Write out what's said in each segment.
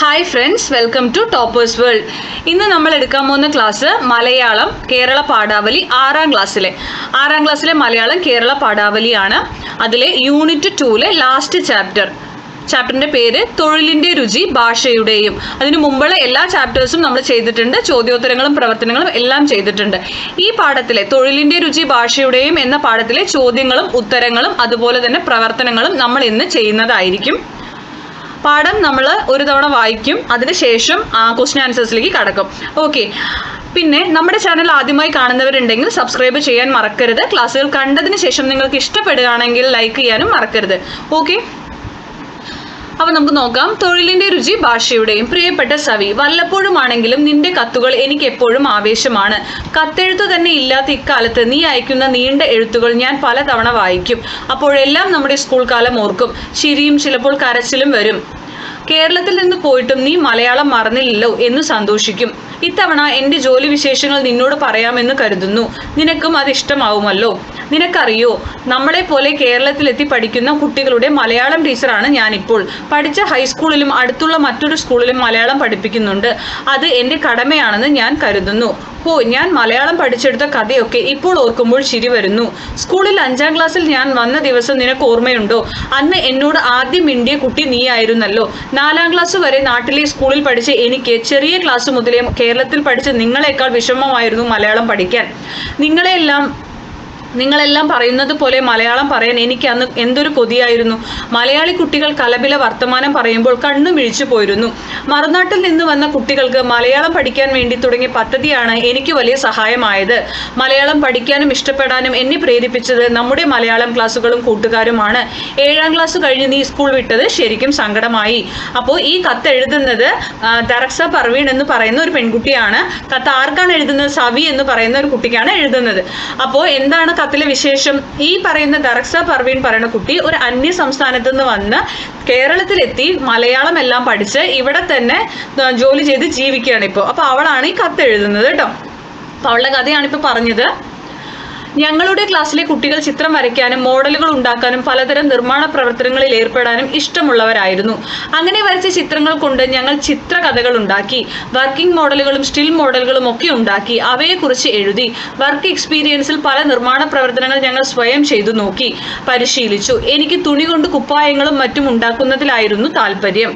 Hi friends welcome to toppers world ഇന്ന് നമ്മൾ എടുക്കാൻ പോകുന്ന ക്ലാസ് മലയാളം കേരള പാഠാവലി ആറാം ക്ലാസ്സിലെ ആറാം ക്ലാസ്സിലെ മലയാളം കേരള പാഠാവലിയാണ്. അതിലെ യൂണിറ്റ് ടൂലെ ലാസ്റ്റ് ചാപ്റ്റർ ചാപ്റ്ററിന്റെ പേര് തൊഴിലിന്റെ രുചി ഭാഷയുടെയും. അതിനു മുമ്പുള്ള എല്ലാ ചാപ്റ്റേഴ്സും നമ്മൾ ചെയ്തിട്ടുണ്ട്. ചോദ്യോത്തരങ്ങളും പ്രവർത്തനങ്ങളും എല്ലാം ചെയ്തിട്ടുണ്ട്. ഈ പാഠത്തിലെ തൊഴിലിന്റെ രുചി ഭാഷയുടെയും എന്ന പാഠത്തിലെ ചോദ്യങ്ങളും ഉത്തരങ്ങളും അതുപോലെ തന്നെ പ്രവർത്തനങ്ങളും നമ്മൾ ഇന്ന് ചെയ്യുന്നതായിരിക്കും. പാഠം നമ്മൾ ഒരു തവണ വായിക്കും അതിനുശേഷം ക്വസ്റ്റ്യൻ ആൻസേഴ്സിലേക്ക് കടക്കും. ഓക്കെ പിന്നെ നമ്മുടെ ചാനൽ ആദ്യമായി കാണുന്നവരുണ്ടെങ്കിൽ സബ്സ്ക്രൈബ് ചെയ്യാൻ മറക്കരുത്. ക്ലാസ്സുകൾ കണ്ടതിന് ശേഷം നിങ്ങൾക്ക് ഇഷ്ടപ്പെടുകയാണെങ്കിൽ ലൈക്ക് ചെയ്യാനും മറക്കരുത്. ഓക്കെ അപ്പൊ നമുക്ക് നോക്കാം. തൊഴിലിന്റെ രുചി ഭാഷയുടെയും പ്രിയപ്പെട്ട സവി വല്ലപ്പോഴുമാണെങ്കിലും നിന്റെ കത്തുകൾ എനിക്ക് എപ്പോഴും ആവേശമാണ്. കത്തെഴുത്ത് തന്നെ ഇല്ലാത്ത ഇക്കാലത്ത് നീ അയക്കുന്ന നീണ്ട എഴുത്തുകൾ ഞാൻ പലതവണ വായിക്കും. അപ്പോഴെല്ലാം നമ്മുടെ സ്കൂൾ കാലം ഓർക്കും. ശിരിയും ചിലപ്പോൾ കരച്ചിലും വരും. കേരളത്തിൽ നിന്ന് പോയിട്ടും നീ മലയാളം മറന്നില്ലല്ലോ എന്ന് സന്തോഷിക്കും. ഇത്തവണ എന്റെ ജോലി വിശേഷങ്ങൾ നിന്നോട് പറയാമെന്ന് കരുതുന്നു. നിനക്കും അത് ഇഷ്ടമാവുമല്ലോ. നിനക്കറിയോ നമ്മളെ പോലെ കേരളത്തിലെത്തി പഠിക്കുന്ന കുട്ടികളുടെ മലയാളം ടീച്ചറാണ് ഞാനിപ്പോൾ. പഠിച്ച ഹൈസ്കൂളിലും അടുത്തുള്ള മറ്റൊരു സ്കൂളിലും മലയാളം പഠിപ്പിക്കുന്നുണ്ട്. അത് എന്റെ കടമയാണെന്ന് ഞാൻ കരുതുന്നു. ഓ ഞാൻ മലയാളം പഠിച്ചെടുത്ത കഥയൊക്കെ ഇപ്പോൾ ഓർക്കുമ്പോൾ ശരി വരുന്നു. സ്കൂളിൽ അഞ്ചാം ക്ലാസ്സിൽ ഞാൻ വന്ന ദിവസം നിനക്ക് ഓർമ്മയുണ്ടോ? അന്ന് എന്നോട് ആദ്യം മിണ്ടിയ കുട്ടി നീയായിരുന്നല്ലോ. നാലാം ക്ലാസ് വരെ നാട്ടിലെ സ്കൂളിൽ പഠിച്ച എനിക്ക് ചെറിയ ക്ലാസ് മുതലേ കേരളത്തിൽ പഠിച്ച നിങ്ങളെക്കാൾ വിഷമമായിരുന്നു മലയാളം പഠിക്കാൻ. നിങ്ങളെല്ലാം നിങ്ങളെല്ലാം പറയുന്നത് പോലെ മലയാളം പറയാൻ എനിക്ക് അന്ന് എന്തൊരു കൊതിയായിരുന്നു. മലയാളി കുട്ടികൾ കലപില വർത്തമാനം പറയുമ്പോൾ കണ്ണു മിഴിച്ചു പോയിരുന്നു. മറുനാട്ടിൽ നിന്ന് വന്ന കുട്ടികൾക്ക് മലയാളം പഠിക്കാൻ വേണ്ടി തുടങ്ങിയ പദ്ധതിയാണ് എനിക്ക് വലിയ സഹായമായത്. മലയാളം പഠിക്കാനും ഇഷ്ടപ്പെടാനും എന്നെ പ്രേരിപ്പിച്ചത് നമ്മുടെ മലയാളം ക്ലാസ്സുകളും കൂട്ടുകാരുമാണ്. ഏഴാം ക്ലാസ് കഴിഞ്ഞ് നീ സ്കൂൾ വിട്ടത് ശരിക്കും സങ്കടമായി. അപ്പോൾ ഈ കത്ത് എഴുതുന്നത് ദറക്സ പർവീൺ എന്ന് പറയുന്ന ഒരു പെൺകുട്ടിയാണ്. കത്ത് ആർക്കാണ് എഴുതുന്നത്? സവി എന്ന് പറയുന്ന ഒരു കുട്ടിക്കാണ് എഴുതുന്നത്. അപ്പോൾ എന്താണ് കത്തിലെ വിശേഷം. ഈ പറയുന്ന ദറക്സ പർവീൺ പറയുന്ന കുട്ടി ഒരു അന്യ സംസ്ഥാനത്ത് നിന്ന് വന്ന് കേരളത്തിലെത്തി മലയാളം എല്ലാം പഠിച്ച് ഇവിടെ തന്നെ ജോലി ചെയ്ത് ജീവിക്കുകയാണ് ഇപ്പോൾ അപ്പോൾ അവളാണ് ഈ കത്ത് എഴുതുന്നത് കേട്ടോ. അപ്പോൾ അവളുടെ കഥയാണ് ഇപ്പോൾ പറഞ്ഞത്. ഞങ്ങളുടെ ക്ലാസ്സിലെ കുട്ടികൾ ചിത്രം വരയ്ക്കാനും മോഡലുകൾ ഉണ്ടാക്കാനും പലതരം നിർമ്മാണ പ്രവർത്തനങ്ങളിൽ ഏർപ്പെടാനും ഇഷ്ടമുള്ളവരായിരുന്നു. അങ്ങനെ വരച്ച ചിത്രങ്ങൾ കൊണ്ട് ഞങ്ങൾ ചിത്രകഥകൾ ഉണ്ടാക്കി വർക്കിംഗ് മോഡലുകളും സ്റ്റിൽ മോഡലുകളും ഒക്കെ ഉണ്ടാക്കി അവയെക്കുറിച്ച് എഴുതി വർക്ക് എക്സ്പീരിയൻസിൽ പല നിർമ്മാണ പ്രവർത്തനങ്ങൾ ഞങ്ങൾ സ്വയം ചെയ്തു നോക്കി പരിശീലിച്ചു. എനിക്ക് തുണി കൊണ്ട് കുപ്പായങ്ങളും മറ്റും ഉണ്ടാക്കുന്നതിലായിരുന്നു താല്പര്യം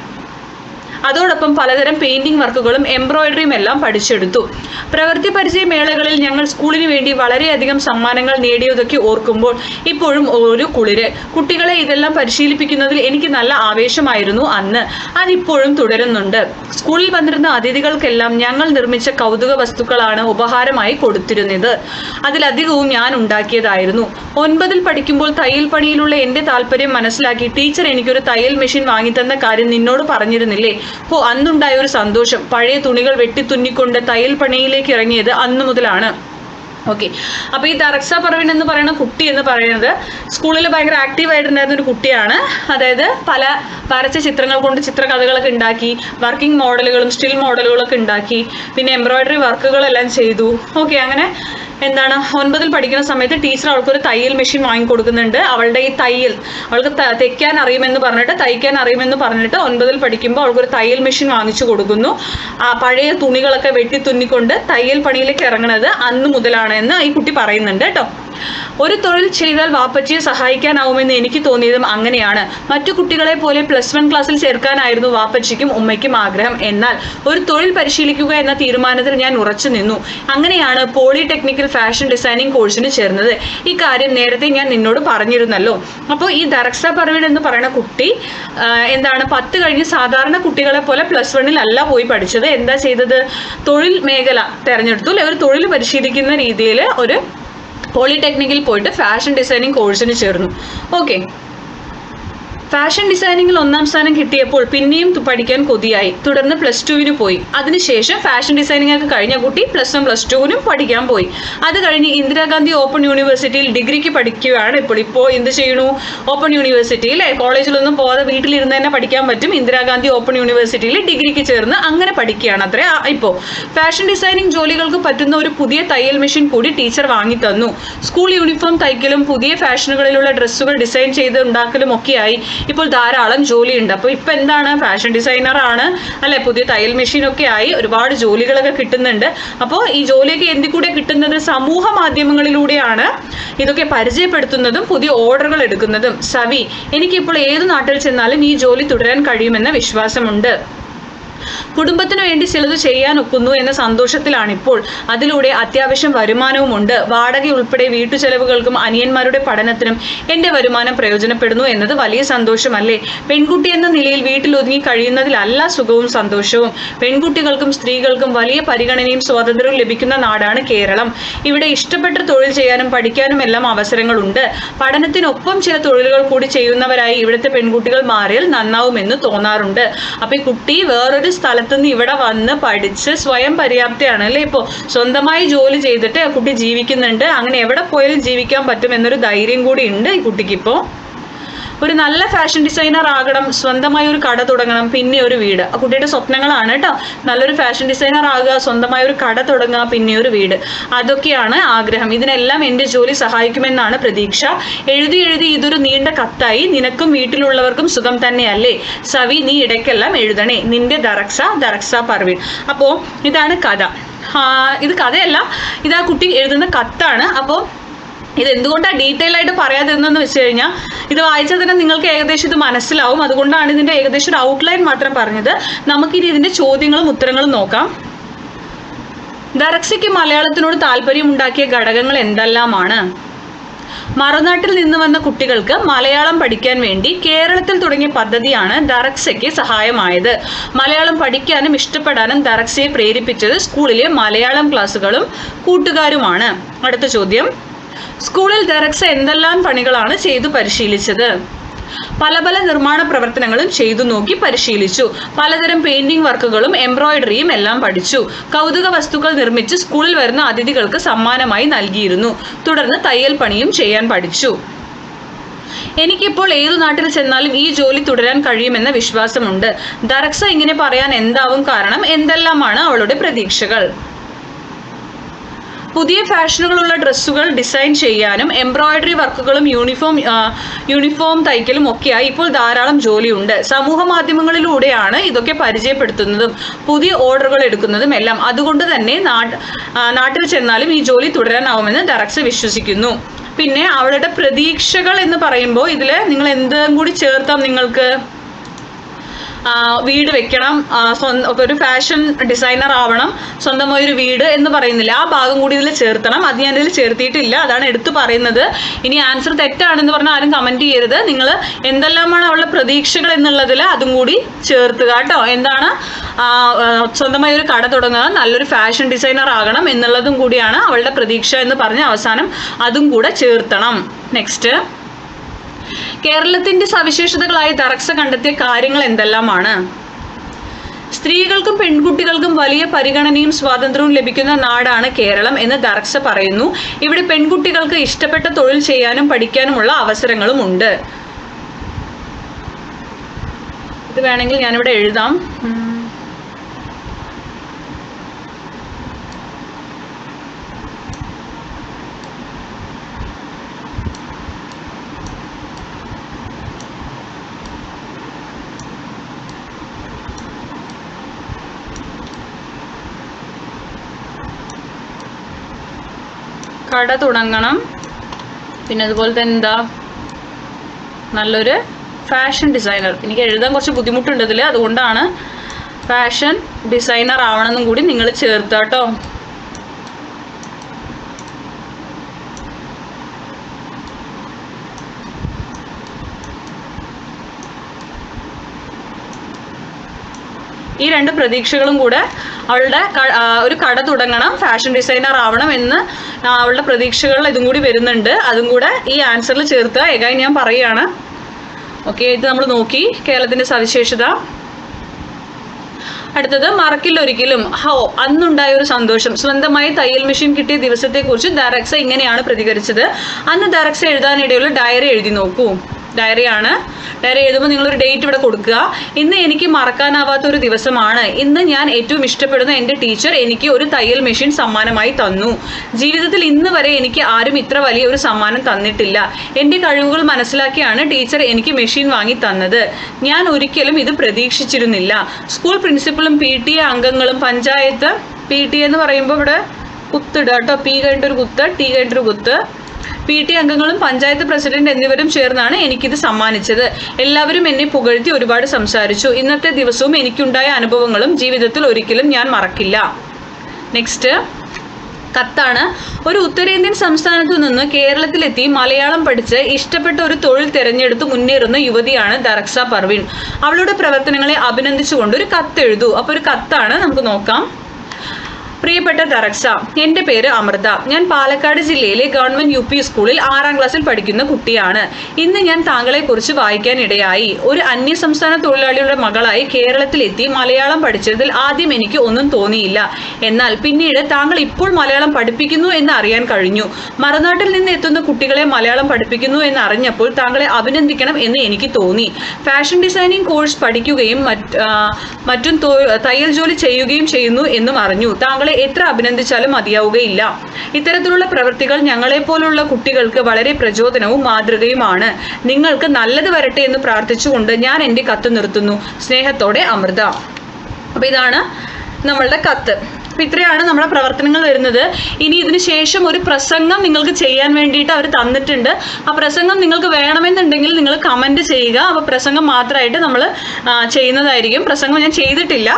അതോടൊപ്പം പലതരം പെയിന്റിംഗ് വർക്കുകളും എംബ്രോയിഡറിയും എല്ലാം പഠിച്ചെടുത്തു. പ്രവൃത്തി പരിചയ മേളകളിൽ ഞങ്ങൾ സ്കൂളിന് വേണ്ടി വളരെയധികം സമ്മാനങ്ങൾ നേടിയതൊക്കെ ഓർക്കുമ്പോൾ ഇപ്പോഴും ഒരു കുളിര്. കുട്ടികളെ ഇതെല്ലാം പരിശീലിപ്പിക്കുന്നതിൽ എനിക്ക് നല്ല ആവേശമായിരുന്നു അന്ന്. അതിപ്പോഴും തുടരുന്നുണ്ട്. സ്കൂളിൽ വന്നിരുന്ന അതിഥികൾക്കെല്ലാം ഞങ്ങൾ നിർമ്മിച്ച കൗതുക വസ്തുക്കളാണ് ഉപഹാരമായി കൊടുത്തിരുന്നത്. അതിലധികവും ഞാൻ ഉണ്ടാക്കിയതായിരുന്നു. ഒൻപതിൽ പഠിക്കുമ്പോൾ തയ്യൽ പണിയിലുള്ള എന്റെ താല്പര്യം മനസ്സിലാക്കി ടീച്ചർ എനിക്കൊരു തയ്യൽ മെഷീൻ വാങ്ങിത്തന്ന കാര്യം നിന്നോട് പറഞ്ഞിരുന്നില്ലേ? ഓ അന്നുണ്ടായ ഒരു സന്തോഷം. പഴയ തുണികൾ വെട്ടിത്തുന്നിക്കൊണ്ട് തയ്യൽ പണിയിലേക്ക് ഇറങ്ങിയത് അന്നു മുതലാണ്. ഓക്കെ. അപ്പോൾ ഈ ദറക്സ പറവിൻ എന്ന് പറയുന്ന കുട്ടി എന്ന് പറയുന്നത് സ്കൂളിൽ ഭയങ്കര ആക്റ്റീവ് ആയിട്ടുണ്ടായിരുന്ന ഒരു കുട്ടിയാണ്. അതായത് പല വരച്ച ചിത്രങ്ങൾ കൊണ്ട് ചിത്രകഥകളൊക്കെ ഉണ്ടാക്കി വർക്കിംഗ് മോഡലുകളും സ്റ്റിൽ മോഡലുകളൊക്കെ ഉണ്ടാക്കി പിന്നെ എംബ്രോയിഡറി വർക്കുകളെല്ലാം ചെയ്തു. ഓക്കെ അങ്ങനെ എന്താണ് ഒൻപതിൽ പഠിക്കുന്ന സമയത്ത് ടീച്ചർ അവൾക്ക് ഒരു തയ്യൽ മെഷീൻ വാങ്ങിക്കൊടുക്കുന്നുണ്ട്. അവളുടെ ഈ തയ്യൽ അവൾക്ക് തയ്ക്കാൻ അറിയുമെന്ന് പറഞ്ഞിട്ട് തയ്ക്കാൻ അറിയുമെന്ന് പറഞ്ഞിട്ട് ഒൻപതിൽ പഠിക്കുമ്പോൾ അവൾക്ക് ഒരു തയ്യൽ മെഷീൻ വാങ്ങിച്ചു കൊടുക്കുന്നു. ആ പഴയ തുണികളൊക്കെ വെട്ടി തുന്നിക്കൊണ്ട് തയ്യൽ പണിയിലേക്ക് ഇറങ്ങുന്നത് അന്ന് മുതലാണ് എന്ന് ഈ കുട്ടി പറയുന്നുണ്ട് കേട്ടോ. ഒരു തൊഴിൽ ചെയ്താൽ വാപ്പച്ചിയെ സഹായിക്കാനാവുമെന്ന് എനിക്ക് തോന്നിയതും അങ്ങനെയാണ്. മറ്റു കുട്ടികളെ പോലെ പ്ലസ് വൺ ക്ലാസ്സിൽ ചേർക്കാനായിരുന്നു വാപ്പച്ചിക്കും ഉമ്മയ്ക്കും ആഗ്രഹം. എന്നാൽ ഒരു തൊഴിൽ പരിശീലിക്കുക എന്ന തീരുമാനത്തിൽ ഞാൻ ഉറച്ചു നിന്നു. അങ്ങനെയാണ് പോളിടെക്നിക്കൽ ഫാഷൻ ഡിസൈനിങ് കോഴ്സിന് ചേർന്നത്. ഈ കാര്യം നേരത്തെ ഞാൻ നിന്നോട് പറഞ്ഞിരുന്നല്ലോ. അപ്പോൾ ഈ ദറക്സ പർവീൺ എന്ന് പറയുന്ന കുട്ടി എന്താണ് പത്ത് കഴിഞ്ഞ് സാധാരണ കുട്ടികളെ പോലെ പ്ലസ് വണ്ണിൽ അല്ല പോയി പഠിച്ചത്. എന്താ ചെയ്തത്? തൊഴിൽ മേഖല തിരഞ്ഞെടുത്തു. അല്ലെ? ഒരു തൊഴിൽ പരിശീലിക്കുന്ന രീതിയിൽ ഒരു പോളിടെക്നിക്കിൽ പോയിട്ട് ഫാഷൻ ഡിസൈനിങ് കോഴ്സിന് ചേർന്നു. ഓക്കെ. ഫാഷൻ ഡിസൈനിങ്ങിൽ ഒന്നാം സ്ഥാനം കിട്ടിയപ്പോൾ പിന്നെയും പഠിക്കാൻ കൊതിയായി. തുടർന്ന് പ്ലസ് ടുവിന് പോയി. അതിനുശേഷം ഫാഷൻ ഡിസൈനിങ് ഒക്കെ കഴിഞ്ഞ കുട്ടി പ്ലസ് വൺ പ്ലസ് ടുവിനും പഠിക്കാൻ പോയി. അത് കഴിഞ്ഞ് ഇന്ദിരാഗാന്ധി ഓപ്പൺ യൂണിവേഴ്സിറ്റിയിൽ ഡിഗ്രിക്ക് പഠിക്കുകയാണ് ഇപ്പോൾ. ഇപ്പോൾ എന്ത് ചെയ്യണു ഓപ്പൺ യൂണിവേഴ്സിറ്റി യൂണിവേഴ്സിറ്റിയിൽ കോളേജിലൊന്നും പോകാതെ വീട്ടിലിരുന്ന് തന്നെ പഠിക്കാൻ പറ്റും. ഇന്ദിരാഗാന്ധി ഓപ്പൺ യൂണിവേഴ്സിറ്റിയിൽ ഡിഗ്രിക്ക് ചേർന്ന് അങ്ങനെ പഠിക്കുകയാണ് അത്രേ ഇപ്പോൾ. ഫാഷൻ ഡിസൈനിങ് ജോലികൾക്ക് പറ്റുന്ന ഒരു പുതിയ തയ്യൽ മെഷീൻ കൂടി ടീച്ചർ വാങ്ങി തന്നു. സ്കൂൾ യൂണിഫോം തയ്ക്കലും പുതിയ ഫാഷനുകളിലുള്ള ഡ്രസ്സുകൾ ഡിസൈൻ ചെയ്ത് ഉണ്ടാക്കലും ഒക്കെയായി ഇപ്പോൾ ധാരാളം ജോലിയുണ്ട്. അപ്പോൾ ഇപ്പം എന്താണ്? ഫാഷൻ ഡിസൈനർ ആണ്. അല്ലെ? പുതിയ തയ്യൽ മെഷീനൊക്കെ ആയി ഒരുപാട് ജോലികളൊക്കെ കിട്ടുന്നുണ്ട്. അപ്പോൾ ഈ ജോലിയൊക്കെ എന്തിക്കൂടെ കിട്ടുന്നത്? സമൂഹ മാധ്യമങ്ങളിലൂടെയാണ് ഇതൊക്കെ പരിചയപ്പെടുത്തുന്നതും പുതിയ ഓർഡറുകൾ എടുക്കുന്നതും. സവി എനിക്കിപ്പോൾ ഏത് നാട്ടിൽ ചെന്നാലും ഈ ജോലി തുടരാൻ കഴിയുമെന്ന വിശ്വാസമുണ്ട്. കുടുംബത്തിനു വേണ്ടി ചിലത് ചെയ്യാൻ ഒക്കുന്നു എന്ന സന്തോഷത്തിലാണിപ്പോൾ. അതിലൂടെ അത്യാവശ്യം വരുമാനവും ഉണ്ട് വാടക ഉൾപ്പെടെ വീട്ടുചെലവുകൾക്കും അനിയന്മാരുടെ പഠനത്തിനും എന്റെ വരുമാനം പ്രയോജനപ്പെടുന്നു എന്നത് വലിയ സന്തോഷമല്ലേ? പെൺകുട്ടി എന്ന നിലയിൽ വീട്ടിൽ ഒതുങ്ങി കഴിയുന്നതിലല്ല സുഖവും സന്തോഷവും. പെൺകുട്ടികൾക്കും സ്ത്രീകൾക്കും വലിയ പരിഗണനയും സ്വാതന്ത്ര്യവും ലഭിക്കുന്ന നാടാണ് കേരളം. ഇവിടെ ഇഷ്ടപ്പെട്ട തൊഴിൽ ചെയ്യാനും പഠിക്കാനും എല്ലാം അവസരങ്ങളുണ്ട്. പഠനത്തിനൊപ്പം ചില തൊഴിലുകൾ കൂടി ചെയ്യുന്നവരായി ഇവിടുത്തെ പെൺകുട്ടികൾ മാറിയാൽ നന്നാവുമെന്ന് തോന്നാറുണ്ട്. അപ്പൊ ഈ കുട്ടി വേറൊരു സ്ഥലത്ത് നിന്ന് ഇവിടെ വന്ന് പഠിച്ച് സ്വയം പര്യാപ്തയാണ് അല്ലേ? ഇപ്പോൾ സ്വന്തമായി ജോലി ചെയ്തിട്ട് കുട്ടി ജീവിക്കുന്നുണ്ട്. അങ്ങനെ എവിടെ പോയാലും ജീവിക്കാൻ പറ്റും എന്നൊരു ധൈര്യം കൂടി ഉണ്ട് ഈ കുട്ടിക്ക് ഇപ്പോൾ ഒരു നല്ല ഫാഷൻ ഡിസൈനർ ആകണം സ്വന്തമായി ഒരു കട തുടങ്ങണം പിന്നെ ഒരു വീട്. ആ കുട്ടിയുടെ സ്വപ്നങ്ങളാണ് കേട്ടോ നല്ലൊരു ഫാഷൻ ഡിസൈനർ ആകുക സ്വന്തമായി ഒരു കട തുടങ്ങുക പിന്നെ ഒരു വീട്. അതൊക്കെയാണ് ആഗ്രഹം. ഇതിനെല്ലാം എന്റെ ജോലി സഹായിക്കുമെന്നാണ് പ്രതീക്ഷ. എഴുതി എഴുതി ഇതൊരു നീണ്ട കത്തായി. നിനക്കും വീട്ടിലുള്ളവർക്കും സുഖം തന്നെയല്ലേ? സവി നീ ഇടയ്ക്കെല്ലാം എഴുതണേ. നിന്റെ ദറക്സ ദറക്സ പർവീൻ അപ്പോൾ ഇതാണ് കഥ. ഇത് കഥയല്ല. ഇത് ആ കുട്ടി എഴുതുന്ന കത്താണ്. അപ്പോൾ ഇത് എന്തുകൊണ്ടാണ് ഡീറ്റെയിൽ ആയിട്ട് പറയാതിരുന്നതെന്ന് വെച്ച് കഴിഞ്ഞാൽ ഇത് വായിച്ചാൽ തന്നെ നിങ്ങൾക്ക് ഏകദേശം ഇത് മനസ്സിലാവും. അതുകൊണ്ടാണ് ഇതിന്റെ ഏകദേശം ഒരു ഔട്ട്ലൈൻ മാത്രം പറഞ്ഞത്. നമുക്കിനി ഇതിന്റെ ചോദ്യങ്ങളും ഉത്തരങ്ങളും നോക്കാം. ദറക്സയ്ക്ക് മലയാളത്തിനോട് താല്പര്യമുണ്ടാക്കിയ ഘടകങ്ങൾ എന്തെല്ലാമാണ്? മറുനാട്ടിൽ നിന്ന് വന്ന കുട്ടികൾക്ക് മലയാളം പഠിക്കാൻ വേണ്ടി കേരളത്തിൽ തുടങ്ങിയ പദ്ധതിയാണ് ദറക്സയ്ക്ക് സഹായമായത്. മലയാളം പഠിക്കാനും ഇഷ്ടപ്പെടാനും ദറക്സയെ പ്രേരിപ്പിച്ചത് സ്കൂളിലെ മലയാളം ക്ലാസ്സുകളും കൂട്ടുകാരുമാണ്. അടുത്ത ചോദ്യം. സ്കൂളിൽ ദറക്സ എന്തെല്ലാം പണികളാണ് ചെയ്തു പരിശീലിച്ചത്? പല പല നിർമ്മാണ പ്രവർത്തനങ്ങളും ചെയ്തു നോക്കി പരിശീലിച്ചു. പലതരം പെയിന്റിംഗ് വർക്കുകളും എംബ്രോയിഡറിയും എല്ലാം പഠിച്ചു. കൗതുക വസ്തുക്കൾ നിർമ്മിച്ച് സ്കൂളിൽ വരുന്ന അതിഥികൾക്ക് സമ്മാനമായി നൽകിയിരുന്നു. തുടർന്ന് തയ്യൽ പണിയും ചെയ്യാൻ പഠിച്ചു. എനിക്കിപ്പോൾ ഏതു നാട്ടിൽ ചെന്നാലും ഈ ജോലി തുടരാൻ കഴിയുമെന്ന വിശ്വാസമുണ്ട്. ദറക്സ ഇങ്ങനെ പറയാൻ എന്താവും കാരണം എന്തെല്ലാമാണ് അവളുടെ പ്രതീക്ഷകൾ? പുതിയ ഫാഷനുകളുള്ള ഡ്രസ്സുകൾ ഡിസൈൻ ചെയ്യാനും എംബ്രോയിഡറി വർക്കുകളും യൂണിഫോം യൂണിഫോം തയ്ക്കലും ഒക്കെയായി ഇപ്പോൾ ധാരാളം ജോലിയുണ്ട്. സമൂഹ മാധ്യമങ്ങളിലൂടെയാണ് ഇതൊക്കെ പരിചയപ്പെടുത്തുന്നതും പുതിയ ഓർഡറുകൾ എടുക്കുന്നതും എല്ലാം. അതുകൊണ്ട് തന്നെ നാട്ടിൽ ചെന്നാലും ഈ ജോലി തുടരാനാവുമെന്ന് ഡയറക്ടർ വിശ്വസിക്കുന്നു. പിന്നെ അവളുടെ പ്രതീക്ഷകൾ എന്ന് പറയുമ്പോൾ ഇതിൽ നിങ്ങൾ എന്തും കൂടി ചേർത്താം നിങ്ങൾക്ക്? വീട് വെക്കണം. ഒരു ഫാഷൻ ഡിസൈനർ ആവണം. സ്വന്തമായി ഒരു വീട് എന്ന് പറയുന്നില്ല. ആ ഭാഗം കൂടി ഇതിൽ ചേർത്തണം. അത് ഞാൻ ഇതിൽ ചേർത്തിയിട്ടില്ല. അതാണ് എടുത്തു പറയുന്നത്. ഇനി ആൻസർ തെറ്റാണെന്ന് പറഞ്ഞാൽ ആരും കമന്റ് ചെയ്യരുത്. നിങ്ങൾ എന്തെല്ലാമാണ് അവളുടെ പ്രതീക്ഷകൾ എന്നുള്ളതിൽ അതും കൂടി ചേർത്തുക കേട്ടോ. എന്താണ്? സ്വന്തമായി ഒരു കട തുടങ്ങുക. നല്ലൊരു ഫാഷൻ ഡിസൈനർ ആകണം എന്നുള്ളതും കൂടിയാണ് അവളുടെ പ്രതീക്ഷ എന്ന് പറഞ്ഞ് അവസാനം അതും കൂടെ ചേർത്തണം. നെക്സ്റ്റ് കേരളത്തിന്റെ സവിശേഷതകളായി ദറക്സ കണ്ടെത്തിയ കാര്യങ്ങൾ എന്തെല്ലാമാണ്? സ്ത്രീകൾക്കും പെൺകുട്ടികൾക്കും വലിയ പരിഗണനയും സ്വാതന്ത്ര്യവും ലഭിക്കുന്ന നാടാണ് കേരളം എന്ന് ദർക്സ പറയുന്നു. ഇവിടെ പെൺകുട്ടികൾക്ക് ഇഷ്ടപ്പെട്ട തൊഴിൽ ചെയ്യാനും പഠിക്കാനുമുള്ള അവസരങ്ങളും ഉണ്ട്. ഇത് വേണമെങ്കിൽ ഞാനിവിടെ എഴുതാം. കട തുടങ്ങണം. പിന്നെ അതുപോലെ തന്നെ എന്താ? നല്ലൊരു ഫാഷൻ ഡിസൈനർ എനിക്ക് എഴുതാൻ കുറച്ച് ബുദ്ധിമുട്ടുണ്ട് ഇതിൽ അതുകൊണ്ടാണ് ഫാഷൻ ഡിസൈനർ ആവണമെന്നും കൂടി നിങ്ങൾ ചേർത്ത് ഈ രണ്ട് പ്രതീക്ഷകളും കൂടെ അവളുടെ ഒരു കട തുടങ്ങണം. ഫാഷൻ ഡിസൈനർ ആവണം എന്ന് അവളുടെ പ്രതീക്ഷകൾ ഇതും കൂടി വരുന്നുണ്ട്. അതും കൂടെ ഈ ആൻസറിൽ ചേർത്ത് ഏകായി ഞാൻ പറയുകയാണ്. ഓക്കെ ഇത് നമ്മൾ നോക്കി. കേരളത്തിന്റെ സവിശേഷത. അടുത്തത് മറക്കില്ല ഒരിക്കലും. ഹോ അന്നുണ്ടായ ഒരു സന്തോഷം. സ്വന്തമായി തയ്യൽ മെഷീൻ കിട്ടിയ ദിവസത്തെക്കുറിച്ച് ദാരക്സ ഇങ്ങനെയാണ് പ്രതികരിച്ചത്. അന്ന് ദാരക്സ എഴുതാനിടയുള്ള ഡയറി എഴുതി നോക്കൂ. ഡയറിയാണ് ഡയറി എഴുതുമ്പോൾ നിങ്ങളൊരു ഡേറ്റ് ഇവിടെ കൊടുക്കുക. ഇന്ന് എനിക്ക് മറക്കാനാവാത്ത ഒരു ദിവസമാണ്. ഇന്ന് ഞാൻ ഏറ്റവും ഇഷ്ടപ്പെടുന്ന എന്റെ ടീച്ചർ എനിക്ക് ഒരു തയ്യൽ മെഷീൻ സമ്മാനമായി തന്നു. ജീവിതത്തിൽ ഇന്ന് വരെ എനിക്ക് ആരും ഇത്ര വലിയ ഒരു സമ്മാനം തന്നിട്ടില്ല. എന്റെ കഴിവുകൾ മനസ്സിലാക്കിയാണ് ടീച്ചർ എനിക്ക് മെഷീൻ വാങ്ങി തന്നത്. ഞാൻ ഒരിക്കലും ഇത് പ്രതീക്ഷിച്ചിരുന്നില്ല. സ്കൂൾ പ്രിൻസിപ്പളും പി ടി എ അംഗങ്ങളും പഞ്ചായത്ത് പി ടി എന്ന് പറയുമ്പോൾ ഇവിടെ കുത്തിടുക കേട്ടോ പി കഴിഞ്ഞിട്ടൊരു കുത്ത് ടി കഴിഞ്ഞിട്ടൊരു കുത്ത്. പി ടി അംഗങ്ങളും പഞ്ചായത്ത് പ്രസിഡന്റ് എന്നിവരും ചേർന്നാണ് എനിക്കിത് സമ്മാനിച്ചത്. എല്ലാവരും എന്നെ പുകഴ്ത്തി ഒരുപാട് സംസാരിച്ചു. ഇന്നത്തെ ദിവസവും എനിക്കുണ്ടായ അനുഭവങ്ങളും ജീവിതത്തിൽ ഒരിക്കലും ഞാൻ മറക്കില്ല. നെക്സ്റ്റ് കത്താണ്. ഒരു ഉത്തരേന്ത്യൻ സംസ്ഥാനത്തു നിന്ന് കേരളത്തിലെത്തി മലയാളം പഠിച്ച് ഇഷ്ടപ്പെട്ട ഒരു തൊഴിൽ തിരഞ്ഞെടുത്ത് മുന്നേറുന്ന യുവതിയാണ് ദറക്സ പർവീൺ. അവളുടെ പ്രവർത്തനങ്ങളെ അഭിനന്ദിച്ചുകൊണ്ട് ഒരു കത്ത് എഴുതൂ അപ്പോൾ ഒരു കത്താണ് നമുക്ക് നോക്കാം. പ്രിയപ്പെട്ട ദറക്സ എന്റെ പേര് അമൃത. ഞാൻ പാലക്കാട് ജില്ലയിലെ ഗവൺമെന്റ് യു പി സ്കൂളിൽ ആറാം ക്ലാസ്സിൽ പഠിക്കുന്ന കുട്ടിയാണ്. ഇന്ന് ഞാൻ താങ്കളെക്കുറിച്ച് വായിക്കാൻ ഇടയായി ഒരു അന്യസംസ്ഥാന തൊഴിലാളിയുടെ മകളായി കേരളത്തിലെത്തി മലയാളം പഠിച്ചതിൽ ആദ്യം എനിക്ക് ഒന്നും തോന്നിയില്ല. എന്നാൽ പിന്നീട് താങ്കൾ ഇപ്പോൾ മലയാളം പഠിപ്പിക്കുന്നു എന്ന് അറിയാൻ കഴിഞ്ഞു. മറുനാട്ടിൽ നിന്ന് എത്തുന്ന കുട്ടികളെ മലയാളം പഠിപ്പിക്കുന്നു എന്ന് അറിഞ്ഞപ്പോൾ താങ്കളെ അഭിനന്ദിക്കണം എന്ന് എനിക്ക് തോന്നി. ഫാഷൻ ഡിസൈനിങ് കോഴ്സ് പഠിക്കുകയും മറ്റും തയ്യൽ ജോലി ചെയ്യുകയും ചെയ്യുന്നു എന്നും അറിഞ്ഞു. താങ്കളെ എത്ര അഭിനന്ദിച്ചാലും മതിയാവുകയില്ല. ഇത്തരത്തിലുള്ള പ്രവൃത്തികൾ ഞങ്ങളെ പോലുള്ള കുട്ടികൾക്ക് വളരെ പ്രചോദനവും മാതൃകയുമാണ്. നിങ്ങൾക്ക് നല്ലത് വരട്ടെ എന്ന് പ്രാർത്ഥിച്ചുകൊണ്ട് ഞാൻ എന്റെ കത്ത് നിർത്തുന്നു. സ്നേഹത്തോടെ അമൃത. അപ്പോൾ ഇതാണ് നമ്മളുടെ കത്ത്. അപ്പോൾ ഇത്രയാണ് നമ്മുടെ പ്രവർത്തനങ്ങൾ വരുന്നത്. ഇനി ഇതിന് ശേഷം ഒരു പ്രസംഗം നിങ്ങൾക്ക് ചെയ്യാൻ വേണ്ടിയിട്ട് അവർ തന്നിട്ടുണ്ട്. ആ പ്രസംഗം നിങ്ങൾക്ക് വേണമെന്നുണ്ടെങ്കിൽ നിങ്ങൾ കമന്റ് ചെയ്യുക. അപ്പോൾ പ്രസംഗം മാത്രമായിട്ട് നമ്മൾ ചെയ്യുന്നതായിരിക്കും. പ്രസംഗം ഞാൻ ചെയ്തിട്ടില്ല.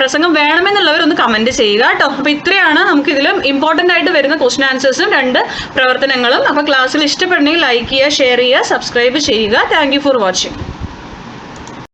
പ്രസംഗം വേണമെന്നുള്ളവർ ഒന്ന് കമന്റ് ചെയ്യുക കേട്ടോ. അപ്പോൾ ഇത്രയാണ് നമുക്കിതിൽ ഇമ്പോർട്ടന്റ് ആയിട്ട് വരുന്ന ക്വസ്റ്റൻ ആൻസേഴ്സും രണ്ട് പ്രവർത്തനങ്ങളും. അപ്പോൾ ക്ലാസ്സിൽ ഇഷ്ടപ്പെടണമെങ്കിൽ ലൈക്ക് ചെയ്യുക ഷെയർ ചെയ്യുക സബ്സ്ക്രൈബ് ചെയ്യുക. Thank for watching